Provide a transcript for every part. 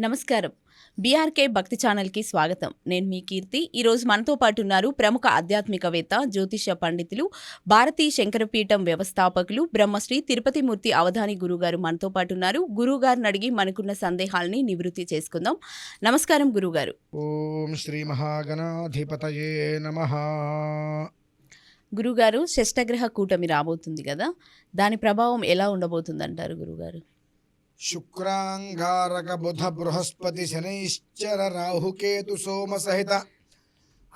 నమస్కారం. బీఆర్కే భక్తి ఛానల్కి స్వాగతం. నేను మీ కీర్తి. ఈరోజు మనతో పాటు ఉన్నారు ప్రముఖ ఆధ్యాత్మికవేత్త జ్యోతిష పండితులు భారతీ శంకరపీఠం వ్యవస్థాపకులు బ్రహ్మశ్రీ తిరుపతి మూర్తి అవధాని గురుగారు మనతో పాటు ఉన్నారు. గురువుగారిని అడిగి మనకున్న సందేహాలని నివృత్తి చేసుకుందాం. నమస్కారం గురుగారు. ఓం శ్రీ మహాగణాధిపతయే నమ. గురుగారు షష్టగ్రహ కూటమి రాబోతుంది కదా. దాని ప్రభావం ఎలా ఉండబోతుందంటారు గురుగారు? శుక్రాంగారక బుధ బృహస్పతి శనైశ్చర రాహుకేతు సోమ సహిత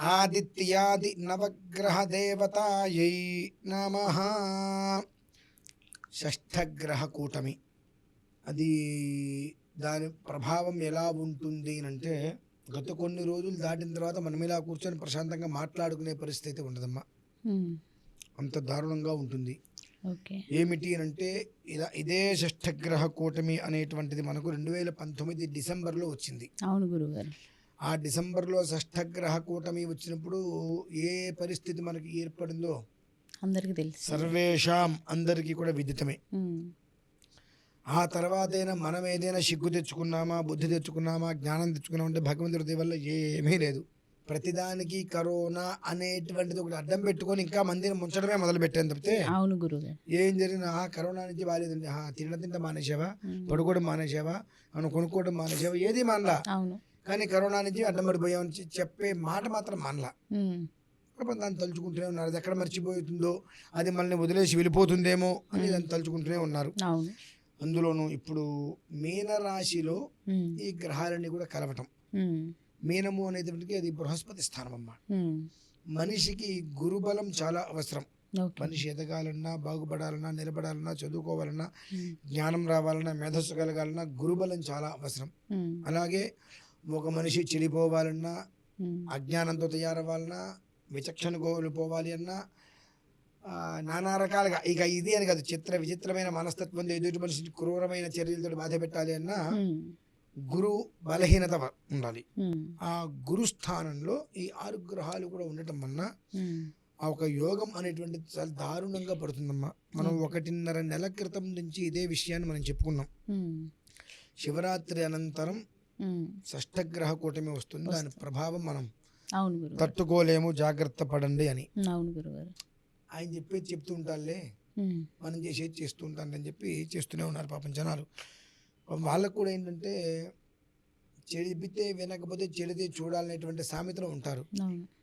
ఆదిత్యాది నవగ్రహ దేవతాయై నమ. షష్ఠగ్రహ కూటమి. అది దాని ప్రభావం ఎలా ఉంటుంది అంటే గత కొన్ని రోజులు దాటిన తర్వాత మనం ఇలా కూర్చొని ప్రశాంతంగా మాట్లాడుకునే పరిస్థితి ఉండదమ్మా. అంత దారుణంగా ఉంటుంది. ఏమిటి అని అంటే ఇద- ఇదే షష్ఠగ్రహ కూటమి అనేటువంటిది మనకు రెండు వేల పంతొమ్మిది డిసెంబర్లో వచ్చింది. అవును గురుగారు. ఆ డిసెంబర్లో షష్ఠగ్రహ కూటమి వచ్చినప్పుడు ఏ పరిస్థితి మనకి ఏర్పడిందో అందరికీ తెలుసు. సర్వేషాం అందరికీ కూడా విదితమే. ఆ తర్వాతైనా మనం ఏదైనా సిగ్గు తెచ్చుకున్నామా బుద్ధి తెచ్చుకున్నామా జ్ఞానం తెచ్చుకున్నామా అంటే భగవంతుడి వల్ల ఏమీ లేదు. ప్రతిదానికి కరోనా అనేటువంటిది ఒకటి అడ్డం పెట్టుకొని ఇంకా మందిని ముంచడమే మొదలు పెట్టాను తప్పితే అవును గురుగారు. ఏం జరిగినా కరోనా నుంచి బాగాలేదండి ఆ, తినడం తింటే మానేసావా పడుకోవడం మానేసావా మనం కొనుక్కోవడం మానేసావా ఏది మానలా. కానీ కరోనా నుంచి అడ్డం పడిపోయామని చెప్పే మాట మాత్రం మానలా. దాన్ని తలుచుకుంటూనే ఉన్నారు. అది ఎక్కడ మర్చిపోతుందో అది మనల్ని వదిలేసి వెళ్ళిపోతుందేమో అని దాన్ని తలుచుకుంటూనే ఉన్నారు. అందులోనూ ఇప్పుడు మీనరాశిలో ఈ గ్రహాలన్నీ కూడా కలవటం. మీనము అనేటువంటిది అది బృహస్పతి స్థానం అమ్మ మనిషికి గురుబలం చాలా అవసరం. మనిషి ఎదగాలన్నా బాగుపడాలన్నా నిలబడాలన్నా చదువుకోవాలన్నా జ్ఞానం రావాలన్నా మేధస్సు కలగాలన్నా గురుబలం చాలా అవసరం. అలాగే ఒక మనిషి చెడిపోవాలన్నా అజ్ఞానంతో తయారవ్వాలన్నా విచక్షణ కోల్పోవాలి అన్నా నానా రకాలుగా ఇక ఇది అని కాదు చిత్ర విచిత్రమైన మనస్తత్వంతో ఎదుటి మనిషిని క్రూరమైన చర్యలతో బాధ పెట్టాలి అన్నా ఉమ్, గురు బలహీనత ఉండాలి. ఆ గురు స్థానంలో ఈ ఆరు గ్రహాలు కూడా ఉండటం వలన ఆ ఒక యోగం అనేటువంటిది చాలా దారుణంగా పడుతుందమ్మా. మనం ఒకటిన్నర నెల క్రితం నుంచి ఇదే విషయాన్ని మనం చెప్పుకున్నాం. శివరాత్రి అనంతరం ఉమ్, షష్ఠగ్రహ కూటమి వస్తుంది. దాని ప్రభావం మనం తట్టుకోలేము జాగ్రత్త పడండి అని. ఆయన చెప్పేది చెప్తూ ఉంటారులే. ఉమ్, మనం చేసేది చేస్తూ ఉంటానని చెప్పి చేస్తూనే ఉన్నారు పాపం జనాలు. వాళ్ళకు కూడా ఏంటంటే చెడిపితే వినకపోతే చెడితే చూడాలనేటువంటి సామెతలో ఉంటారు.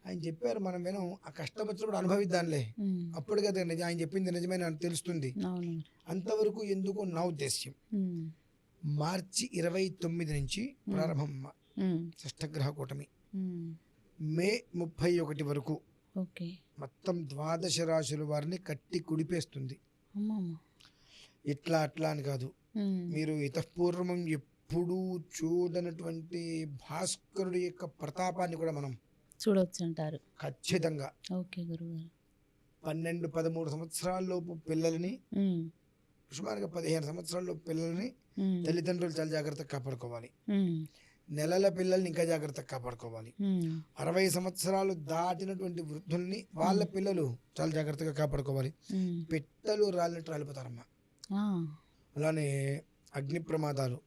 ఆయన చెప్పారు మనం వినం ఆ కష్టం వచ్చినప్పుడు అనుభవిద్దాంలే. అప్పుడు కదా నిజం ఆయన చెప్పింది నిజమైన తెలుస్తుంది. అంతవరకు ఎందుకు నా ఉద్దేశ్యం. మార్చి ఇరవై తొమ్మిది నుంచి ప్రారంభం షష్ఠగ్రహ కూటమి. మే ముప్పై ఒకటి వరకు మొత్తం ద్వాదశ రాశుల వారిని కట్టి కుడిపేస్తుంది. ఇట్లా అట్లా అని కాదు. మీరు ఇతపూర్వం ఎప్పుడూ చూడనటువంటి భాస్కరుడి యొక్క ప్రతాపాన్ని కూడా మనం చూడొచ్చు అంటారు ఖచ్చితంగా. ఓకే గురుగారు. పన్నెండు పదమూడు సంవత్సరాల్లోపు పిల్లల్ని సుమారుగా పదిహేను సంవత్సరాల్లోపు పిల్లల్ని తల్లిదండ్రులు చాలా జాగ్రత్తగా కాపాడుకోవాలి. నెలల పిల్లల్ని ఇంకా జాగ్రత్తగా కాపాడుకోవాలి. అరవై సంవత్సరాలు దాటినటువంటి వృద్ధుల్ని వాళ్ళ పిల్లలు చాలా జాగ్రత్తగా కాపాడుకోవాలి. పిట్టలు రాలినట్టు రాలిపోతారమ్మా. అలానే అగ్ని ప్రమాదాలు.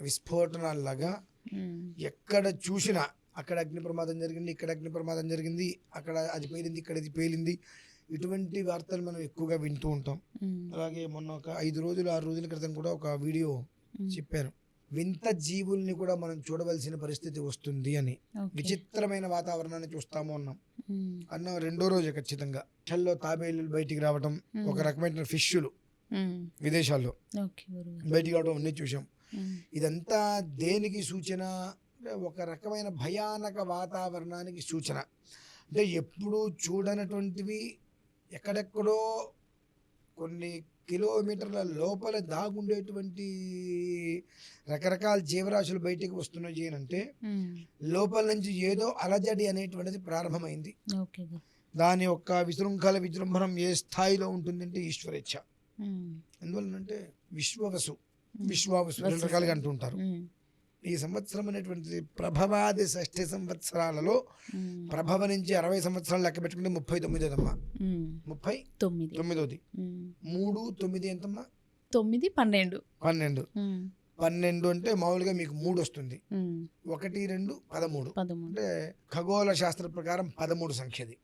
విస్ఫోటనాల్లాగా ఎక్కడ చూసినా అక్కడ అగ్ని ప్రమాదం జరిగింది ఇక్కడ అగ్ని ప్రమాదం జరిగింది అక్కడ అది పేలింది ఇక్కడ ఇది పేలింది ఇటువంటి వార్తలు మనం ఎక్కువగా వింటూ ఉంటాం. అలాగే మొన్న ఒక ఐదు రోజులు ఆరు రోజుల క్రితం కూడా ఒక వీడియో చెప్పాను వింత జీవుల్ని కూడా మనం చూడవలసిన పరిస్థితి వస్తుంది అని. విచిత్రమైన వాతావరణాన్ని చూస్తాము అన్నాం. అన్న రెండో రోజు ఖచ్చితంగా. షల్లో తాబేలు బయటికి రావడం ఒక రకమైన ఫిష్లు విదేశాల్లో. బయటికి రావడం అన్నీ చూసాం ఇదంతా దేనికి సూచన? ఒక రకమైన భయానక వాతావరణానికి సూచన. అంటే ఎప్పుడూ చూడనటువంటివి ఎక్కడెక్కడో కొన్ని కిలోమీటర్ల లోపల దాగుండేటువంటి రకరకాల జీవరాశులు బయటికి వస్తున్నాయి అని అంటే లోపల నుంచి ఏదో అలజడి అనేటువంటిది ప్రారంభమైంది. దాని యొక్క విశృంఖల విజృంభణం ఏ స్థాయిలో ఉంటుందంటే ఈశ్వరేచ్ఛ. ఉమ్, ఎందువలనంటే విశ్వవసు విశ్వావసు రెండు రకాలుగా అంటూ ఉంటారు ఉమ్, ఈ సంవత్సరం అనేటువంటిది ప్రభవాది షష్ఠి సంవత్సరాలలో ప్రభవ నుంచి అరవై సంవత్సరాలు లెక్క పెట్టుకుంటే ముప్పై తొమ్మిదోదమ్మా. ముప్పై తొమ్మిది. తొమ్మిదోది. మూడు తొమ్మిది ఎంతమ్మా? తొమ్మిది పన్నెండు. పన్నెండు. పన్నెండు అంటే మామూలుగా మీకు మూడు వస్తుంది. ఒకటి రెండు పదమూడు. అంటే ఖగోళ శాస్త్ర ప్రకారం పదమూడు సంఖ్యది.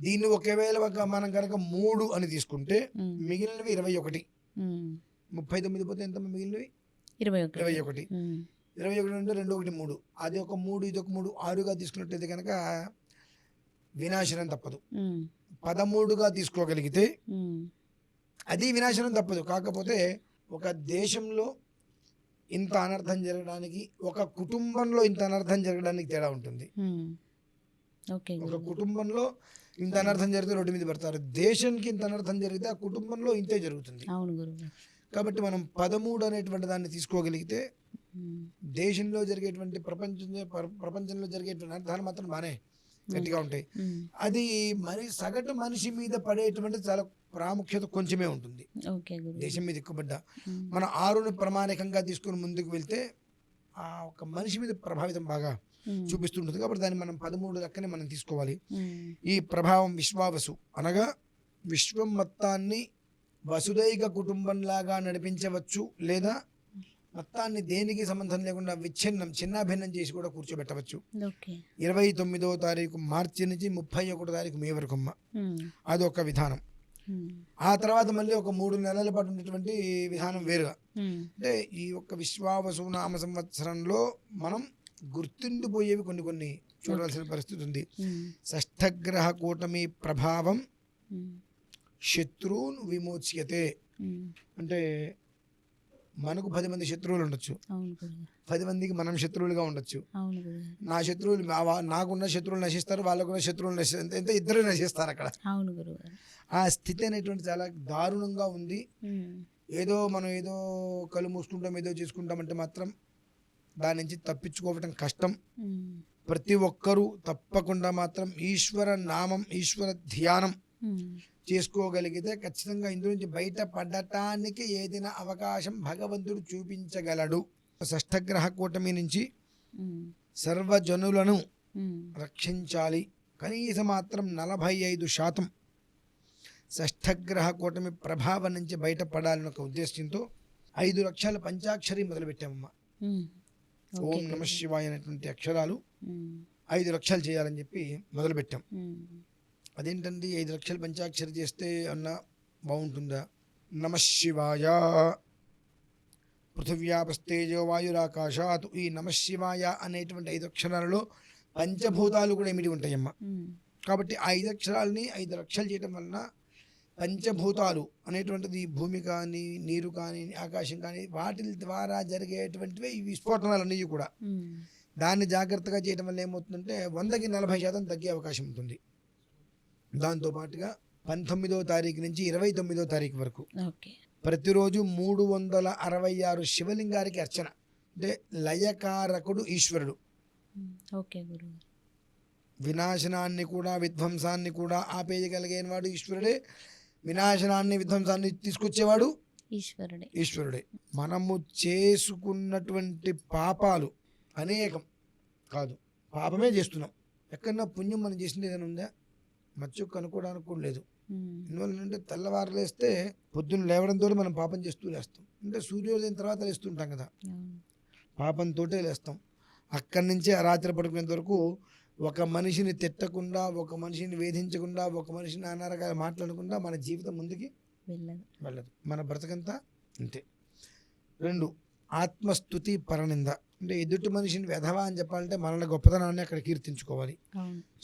దీన్ని ఒకవేళ ఒక మనం కనుక మూడు అని తీసుకుంటే మిగిలినవి ఇరవై ఒకటి. ముప్పై తొమ్మిది పోతే ఎంత మిగిలినవి? ఇరవై ఒకటి. ఇరవై ఒకటి. ఇరవై ఒకటి అంటే రెండు ఒకటి మూడు. అది ఒక మూడు ఇది ఒక మూడు ఆరుగా తీసుకున్నట్టయితే కనుక వినాశనం తప్పదు. పదమూడుగా తీసుకోగలిగితే అది వినాశనం తప్పదు. కాకపోతే ఒక దేశంలో ఇంత అనర్థం జరగడానికి ఒక కుటుంబంలో ఇంత అనర్థం జరగడానికి తేడా ఉంటుంది. ఒక కుటుంబంలో ఇంత అనర్థం జరిగితే రోడ్డు మీద పడతారు. దేశానికి ఇంత అనర్థం జరిగితే ఆ కుటుంబంలో ఇంతే జరుగుతుంది. కాబట్టి మనం పదమూడు అనేటువంటి దాన్ని తీసుకోగలిగితే దేశంలో జరిగేటువంటి ప్రపంచం ప్ర- ప్రపంచంలో జరిగేటువంటి అర్థాలు మాత్రం బాగానే గట్టిగా ఉంటాయి. అది మరి సగటు మనిషి మీద పడేటువంటి చాలా ప్రాముఖ్యత కొంచెమే ఉంటుంది. దేశం మీద ఎక్కువబడ్డ మన ఆరుని ప్రమాణికంగా తీసుకుని ముందుకు వెళ్తే ఆ ఒక మనిషి మీద ప్రభావితం బాగా చూపిస్తుంటుంది. కాబట్టి దాన్ని మనం పదమూడు లెక్కనే మనం తీసుకోవాలి. ఈ ప్రభావం విశ్వావసు. అనగా విశ్వం మొత్తాన్ని వసుదైక కుటుంబంలాగా నడిపించవచ్చు లేదా మొత్తాన్ని దేనికి సంబంధం లేకుండా విచ్ఛిన్నం చిన్నాభిన్నం చేసి కూడా కూర్చోబెట్టవచ్చు. ఇరవై తొమ్మిదో తారీఖు మార్చి నుంచి ముప్పై ఒకటో తారీఖు మే వరకు అదొక విధానం. ఆ తర్వాత మళ్ళీ ఒక మూడు నెలల పాటు ఉన్నటువంటి విధానం వేరుగా. అంటే ఈ యొక్క విశ్వావసు నామ సంవత్సరంలో మనం గుర్తుండిపోయేవి కొన్ని కొన్ని చూడవలసిన పరిస్థితి ఉంది. షష్ఠగ్రహ కూటమి ప్రభావం శత్రువున్ విమోచ్యతే. అంటే మనకు పది మంది శత్రువులు ఉండొచ్చు. పది మందికి మనం శత్రువులుగా ఉండొచ్చు. నా శత్రువులు నాకున్న శత్రువులు నశిస్తారు వాళ్ళకు కూడా శత్రువులు నశిస్తారు అంటే ఇద్దరు నశిస్తారు అక్కడ. ఆ స్థితి అనేటువంటి చాలా దారుణంగా ఉంది. ఏదో మనం ఏదో కళ్ళు మూసుకుంటాం ఏదో చేసుకుంటామంటే మాత్రం దాని నుంచి తప్పించుకోవటం కష్టం. ప్రతి ఒక్కరూ తప్పకుండా మాత్రం ఈశ్వర నామం ఈశ్వర ధ్యానం చేసుకోగలిగితే ఖచ్చితంగా ఇందు నుంచి బయట పడటానికి ఏదైనా అవకాశం భగవంతుడు చూపించగలడు. షష్ఠగ్రహ కూటమి నుంచి సర్వజనులను రక్షించాలి. కనీసం మాత్రం నలభై ఐదు శాతం షష్ఠగ్రహ కూటమి ప్రభావం నుంచి బయటపడాలని ఒక ఉద్దేశంతో ఐదు లక్షల పంచాక్షరి మొదలుపెట్టామమ్మ. ఓం నమ. శివాయ అనేటువంటి అక్షరాలు ఐదు లక్షలు చేయాలని చెప్పి మొదలుపెట్టాం. అదేంటండి ఐదు లక్షల పంచాక్షరి చేస్తే అన్న బాగుంటుందా? నమ శివాయ. పృథివ్యాపస్తేజో వాయురాకాశాత్. ఈ నమ శివాయ అనేటువంటి ఐదు అక్షరాలలో పంచభూతాలు కూడా ఏమిటి ఉంటాయమ్మ. కాబట్టి ఆ ఐదు అక్షరాలని ఐదు లక్షలు చేయడం వలన పంచభూతాలు అనేటువంటిది భూమి కానీ నీరు కానీ ఆకాశం కానీ వాటి ద్వారా జరిగేటువంటివి ఈ విస్ఫోటనాలన్నీ కూడా. దాన్ని జాగ్రత్తగా చేయడం వల్ల ఏమవుతుందంటే వందకి నలభై శాతం తగ్గే అవకాశం ఉంటుంది. దాంతో పాటుగా పంతొమ్మిదో తారీఖు నుంచి ఇరవై తొమ్మిదో తారీఖు వరకు ప్రతిరోజు మూడు వందల అరవై ఆరు శివలింగానికి అర్చన. అంటే లయకారకుడు ఈశ్వరుడు. ఉమ్, ఓకే గురువు వినాశనాన్ని కూడా విధ్వంసాన్ని కూడా ఆపేయగలిగిన వాడు ఈశ్వరుడే. వినాశనాన్ని విధ్వంసాన్ని తీసుకొచ్చేవాడు ఈశ్వరుడే. ఈశ్వరుడే. మనము చేసుకున్నటువంటి పాపాలు అనేకం కాదు. పాపమే చేస్తున్నాం. ఎక్కడన్నా పుణ్యం మనం చేసింది ఏదైనా ఉందా? మచ్చు కనుక్కోవడానికి కూడా లేదు. ఎందువల్లంటే తెల్లవారు లేస్తే పొద్దున్న లేవడంతో మనం పాపం చేస్తూ లేస్తాం. అంటే సూర్యోదయం తర్వాత లేస్తుంటాం కదా. పాపంతోటే లేస్తాం. అక్కడి నుంచే రాత్రి పడుకునేంత వరకు ఒక మనిషిని తిట్టకుండా ఒక మనిషిని వేధించకుండా ఒక మనిషిని నానా రకాల మాట్లాడకుండా మన జీవితం ముందుకి వెళ్ళదు. వెళ్ళదు. మన బ్రతకంతా అంతే రెండు ఆత్మస్థుతి పరనింద. అంటే ఎదుటి మనిషిని వెధవా అని చెప్పాలంటే మన గొప్పతనాన్ని అక్కడ కీర్తించుకోవాలి.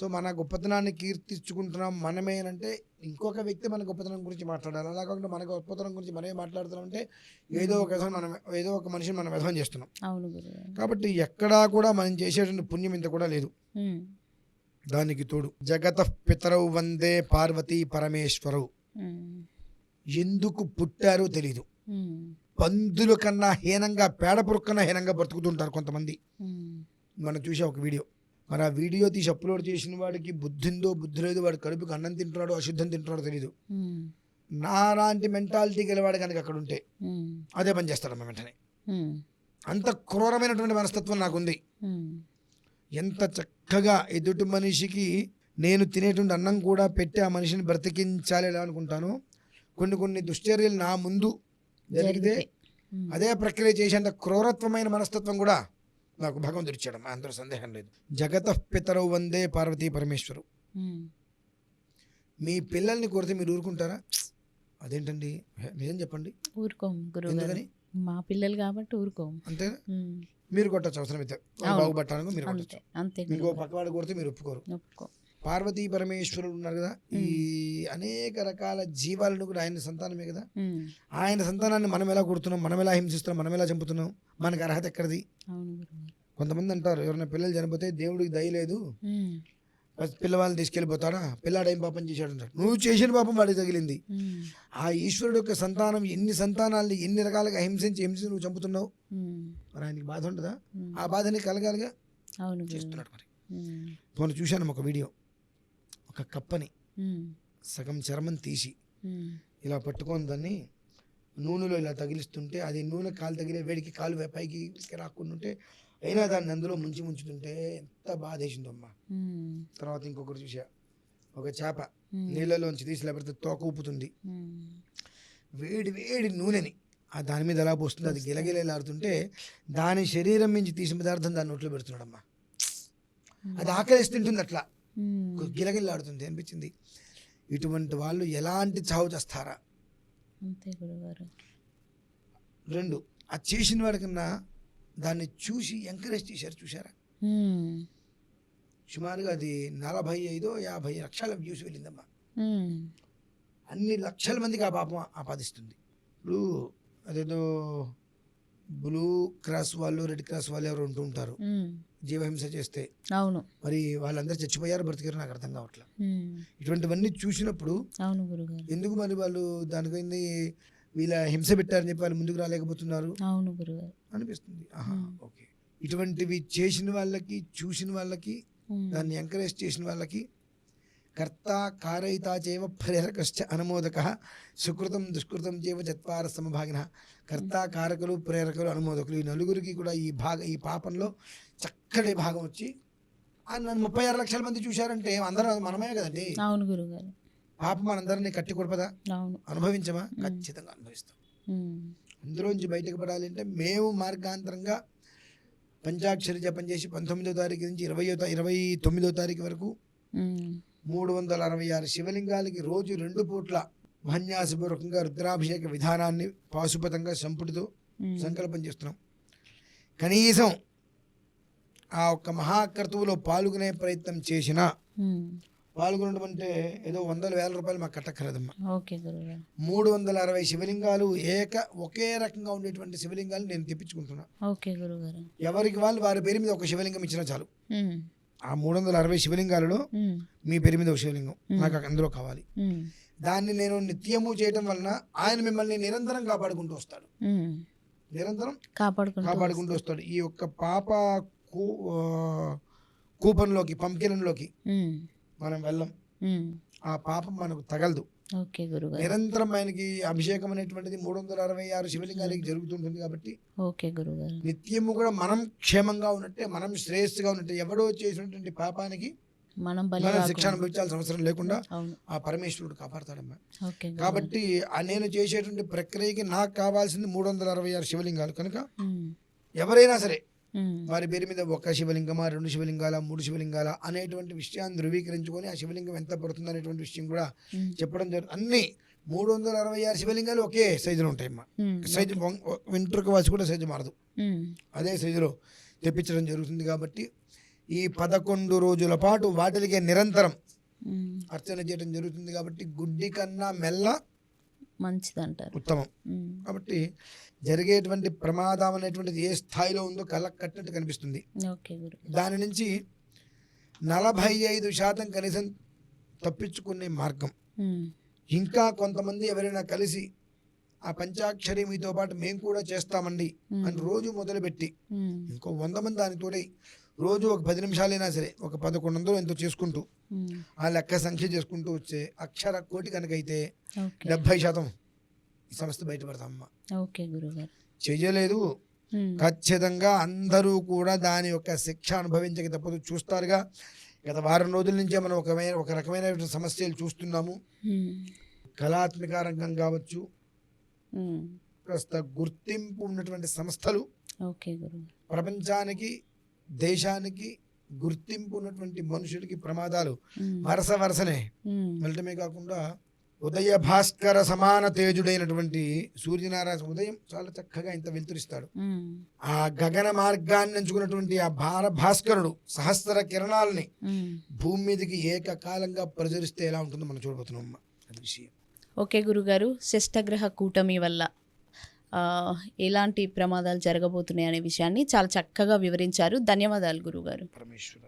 సో మన గొప్పతనాన్ని కీర్తించుకుంటున్నాం మనమేనంటే ఇంకొక వ్యక్తి మన గొప్పతనం గురించి మాట్లాడాలి. అలా కాకుండా మన గొప్పతనం గురించి మనమే మాట్లాడుతున్నాం అంటే ఏదో ఒక విధం మనం ఏదో ఒక మనిషిని మనం విధం చేస్తున్నాం. కాబట్టి ఎక్కడా కూడా మనం చేసేటువంటి పుణ్యం ఇంత కూడా లేదు. దానికి తోడు జగత పితరవు వందే పార్వతీ పరమేశ్వరవు ఎందుకు పుట్టారో తెలీదు. పందుల కన్నా హీనంగా పేడపురు కన్నా హీనంగా బ్రతుకుతుంటారు కొంతమంది. మనం చూసే ఒక వీడియో. మరి ఆ వీడియో తీసి అప్లోడ్ చేసిన వాడికి బుద్ధిందో బుద్ధి లేదు వాడు కడుపుకి అన్నం తింటున్నాడో అశుద్ధం తింటున్నాడో తెలియదు నాలాంటి మెంటాలిటీ గలవాడు కనుక అక్కడ ఉంటే అదే పని చేస్తాడమ్మ వెంటనే. అంత క్రూరమైనటువంటి మనస్తత్వం నాకుంది. ఎంత చక్కగా ఎదుటి మనిషికి నేను తినేటువంటి అన్నం కూడా పెట్టి ఆ మనిషిని బ్రతికించాలి ఎలా అనుకుంటాను కొన్ని కొన్ని దుశ్చర్యలు నా ముందు జరిగితే. అదే ప్రక్రియ చేసేంత క్రూరత్వమైన మనస్తత్వం కూడా నాకు భగవంతుడు ఇచ్చాడు. అందులో సందేహం లేదు. జగత పితరవు వందే పార్వతీ పరమేశ్వరు. మీ పిల్లల్ని కొడితే మీరు ఊరుకుంటారా? అదేంటండి? నిజం చెప్పండి. ఊరుకోం ఎందుకని? మా పిల్లలు కాబట్టి ఊరుకోం. అంతే. మీరు కొట్టచ్చు అవసరం అయితే. బాగుపట్టాలని మీరు కొట్టచ్చు. అంతే గారు. పక్కవాడు కొడితే మీరు ఒప్పుకోరు. ఒప్పుకో. పార్వతీ పరమేశ్వరుడు ఉన్నారు కదా ఈ అనేక రకాల జీవాలను కూడా ఆయన సంతానమే కదా. ఆయన సంతానాన్ని మనం ఎలా కొడుతున్నాం మనం ఎలా హింసిస్తున్నాం మనం ఎలా చంపుతున్నాం మనకు అర్హత ఎక్కడిది. కొంతమంది అంటారు ఎవరైనా పిల్లలు చనిపోతే దేవుడికి దయ లేదు ఉమ్. బస్ పిల్లవాళ్ళని తీసుకెళ్ళిపోతాడా పిల్లాడు ఏం పాపం చేశాడు అంటాడు నువ్వు చేసిన పాపం వాడికి తగిలింది. ఆ ఈశ్వరుడు యొక్క సంతానం ఎన్ని సంతానాల్ని ఎన్ని రకాలుగా హింసించి హింసించి నువ్వు చంపుతున్నావు. మరి ఆయనకి బాధ ఉంటుందా ఉమ్. ఆ బాధని కలగాలిగా. చేస్తున్నాడు మరి. మొన్న చూశాను ఒక వీడియో ఒక కప్పని. సగం చర్మం తీసి. ఇలా పట్టుకొని దాన్ని నూనెలో ఇలా తగిలిస్తుంటే అది నూనె కాలు తగిలే వేడికి కాలు పైకి రాకుంటుంటే అయినా దాన్ని అందులో ముంచి ముంచుతుంటే ఎంత బాధ వేసిందో అమ్మా ఉమ్. తర్వాత ఇంకొకటి చూసా ఒక చేప. నీళ్ళలోంచి తీసి లేకపోతే తోక ఊపుతుంది. వేడి వేడి నూనెని ఆ దాని మీద ఎలా పోస్తుంది అది గిలగిలలాడుతుంటే దాని శరీరం నుంచి తీసిన పదార్థం దాని నోట్లో పెడుతున్నాడమ్మా అది ఆకలిసి తింటుంది అట్లా. గిలగిల్లాడుతుంది అనిపించింది. ఇటువంటి వాళ్ళు ఎలాంటి చావు చేస్తారా? అంతే గురుగారు. రెండు ఆ చేసిన వాడికన్నా దాన్ని చూసి ఎంకరేజ్ చేశారు చూసారా ఉమ్. సుమారుగా అది నలభై ఐదో యాభై లక్షల వ్యూస్ వెళ్ళిందమ్మా. ఉమ్. అన్ని లక్షల మందికి ఆ పాపం ఆపాదిస్తుంది. ఇప్పుడు అదేదో బ్లూ క్రాస్ వాళ్ళు రెడ్ క్రాస్ వాళ్ళు ఎవరు ఉంటూ ఉంటారు ఉమ్. జీవహింస చేస్తే అవును మరి వాళ్ళందరూ చచ్చిపోయారు బ్రతికారు నాకు అర్థం కావట్లేదు ఉమ్. ఇటువంటివన్నీ చూసినప్పుడు అవును గురుగారు ఎందుకు మరి వాళ్ళు దానికైంది వీళ్ళ హింస పెట్టారని చెప్పి వాళ్ళు ముందుకు రాలేకపోతున్నారు అవును గురుగారు అనిపిస్తుంది ఆహా. ఓకే ఇటువంటివి చేసిన వాళ్ళకి చూసిన వాళ్ళకి. దాన్ని ఎంకరేజ్ చేసిన వాళ్ళకి కర్త కారయితా చేవ ప్రేరకశ్చ అనుమోదక సుకృతం దుష్కృతం చేవ చత్వార సమభాగిన కర్త కారకులు ప్రేరకులు అనుమోదకులు ఈ నలుగురికి కూడా ఈ భాగ ఈ పాపంలో చక్కటి భాగం వచ్చి నన్ను ముప్పై ఆరు లక్షల మంది చూశారంటే అందరం మనమే కదండి. అవును గురుగారు. పాపం మనందరినీ కట్టి కొడపదా? అనుభవించమా? ఖచ్చితంగా అనుభవిస్తాం. అందులోంచి బయటకు పడాలి అంటే మేము మార్గాంతరంగా పంచాక్షరి జపం చేసి పంతొమ్మిదో తారీఖు నుంచి ఇరవయో ఇరవై తొమ్మిదో తారీఖు వరకు. మూడు వందల అరవై ఆరు శివలింగాలకి రోజు రెండు పూట్ల మన్యాసపూర్వకంగా రుద్రాభిషేక విధానాన్ని పాశుపతంగా సంపుటితో. సంకల్పం చేస్తున్నాం కనీసం ఆ ఒక్క మహాకర్తువులో పాల్గొనే ప్రయత్నం చేసినా. పాల్గొనడం అంటే ఏదో వందల వేల రూపాయలు మాకు కట్టక్కర్లేదమ్మా మూడు వందల అరవై శివలింగాలు ఏక ఒకే రకంగా ఉండేటువంటి శివలింగాలు నేను తెప్పించుకుంటున్నా ఎవరికి వాళ్ళు వారి పేరు మీద ఒక శివలింగం ఇచ్చినా చాలు. ఆ మూడు వందల అరవై శివలింగాలలో. మీ పేరు మీద ఒక శివలింగం నాకు అందులో కావాలి. దాన్ని నేను నిత్యము చేయటం వలన ఆయన మిమ్మల్ని నిరంతరం కాపాడుకుంటూ వస్తాడు. నిరంతరం కాపాడుకుంటూ కాపాడుకుంటూ వస్తాడు ఈ యొక్క పాప కూపంలోకి పంకినంలోకి ఉమ్. మనం వెళ్ళం. ఆ పాపం మనకు తగలదు ఓకే గురుగారు నిరంతరం ఆయనకి అభిషేకం అనేటువంటిది మూడు వందల అరవై ఆరు శివలింగాలకి జరుగుతుంటుంది కాబట్టి ఓకే గురుగారు నిత్యము కూడా మనం క్షేమంగా ఉన్నట్టే మనం శ్రేయస్సుగా ఉన్నట్టే ఎవడో చేసినటువంటి పాపానికి మనం శిక్ష అనుభవించాల్సిన అవసరం లేకుండా ఆ పరమేశ్వరుడు కాపాడతాడమ్మా. కాబట్టి నేను చేసేటువంటి ప్రక్రియకి నాకు కావాల్సింది మూడు వందల అరవై ఆరు శివలింగాలు కనుక. ఎవరైనా సరే. వారి పేరు మీద ఒక శివలింగమా రెండు శివలింగాల మూడు శివలింగాల అనేటువంటి విషయాన్ని ధృవీకరించుకొని ఆ శివలింగం ఎంత పడుతుంది అనేటువంటి విషయం కూడా. చెప్పడం జరుగుతుంది అన్ని మూడు వందల అరవై ఆరు శివలింగాలు ఒకే సైజులో ఉంటాయమ్మా ఉమ్. సైజు వెంట్రుక వాసి కూడా సైజు మారదు. అదే సైజులో తెప్పించడం జరుగుతుంది కాబట్టి ఈ పదకొండు రోజుల పాటు వాటికే నిరంతరం. అర్చన చేయడం జరుగుతుంది కాబట్టి గుడ్డి కన్నా మెల్ల మంచిదంటారు ఉత్తమం. కాబట్టి జరిగేటువంటి ప్రమాదం అనేటువంటిది ఏ స్థాయిలో ఉందో కళ్ళకు కట్టినట్టు కనిపిస్తుంది దాని నుంచి నలభై ఐదు శాతం కనీసం తప్పించుకునే మార్గం. ఇంకా కొంతమంది ఎవరైనా కలిసి ఆ పంచాక్షరి మీతో పాటు మేము కూడా చేస్తామండి అని రోజు మొదలుపెట్టి. ఇంకో వంద మంది దానికి తోడై రోజు ఒక పది నిమిషాలైనా సరే ఒక పదకొండు వందలు ఎంతో చేసుకుంటూ ఉమ్. ఆ లెక్క సంఖ్య చేసుకుంటూ వచ్చే అక్షర కోటి కనుకైతే డెబ్భై శాతం ఈ సంస్థ బయటపడతామమ్మా. ఓకే గురుగారు. చెయ్యలేదు. ఉమ్. ఖచ్చితంగా అందరూ కూడా దాని యొక్క శిక్ష అనుభవించక తప్పదు. చూస్తారుగా. గత వారం రోజుల నుంచే మనం ఒక ఒక రకమైన సమస్యలు చూస్తున్నాము. ఉమ్. కళాత్మక రంగం కావచ్చు. కాస్త గుర్తింపు ఉన్నటువంటి సంస్థలు ప్రపంచానికి దేశానికి గుర్తింపు ఉన్నటువంటి మనుషులకి ప్రమాదాలు వరుస వరుసనే. వెళ్ళటమే కాకుండా ఉదయ భాస్కర సమాన తేజుడైనటువంటి సూర్యనారాయణ ఉదయం చాలా చక్కగా ఇంత వెలుతురిస్తాడు. ఆ గగన మార్గాన్ని ఎంచుకున్నటువంటి ఆ భార భాస్కరుడు సహస్ర కిరణాలని. భూమి మీదకి ఏకకాలంగా ప్రచురిస్తే ఎలా ఉంటుందో మనం చూడబోతున్నాం. అది విషయం. ఓకే గురుగారు షష్టగ్రహ కూటమి వల్ల ఎలాంటి ప్రమాదాలు జరగబోతున్నాయి అనే విషయాన్ని చాలా చక్కగా వివరించారు. ధన్యవాదాలు గురుగారు పరమేశ్వర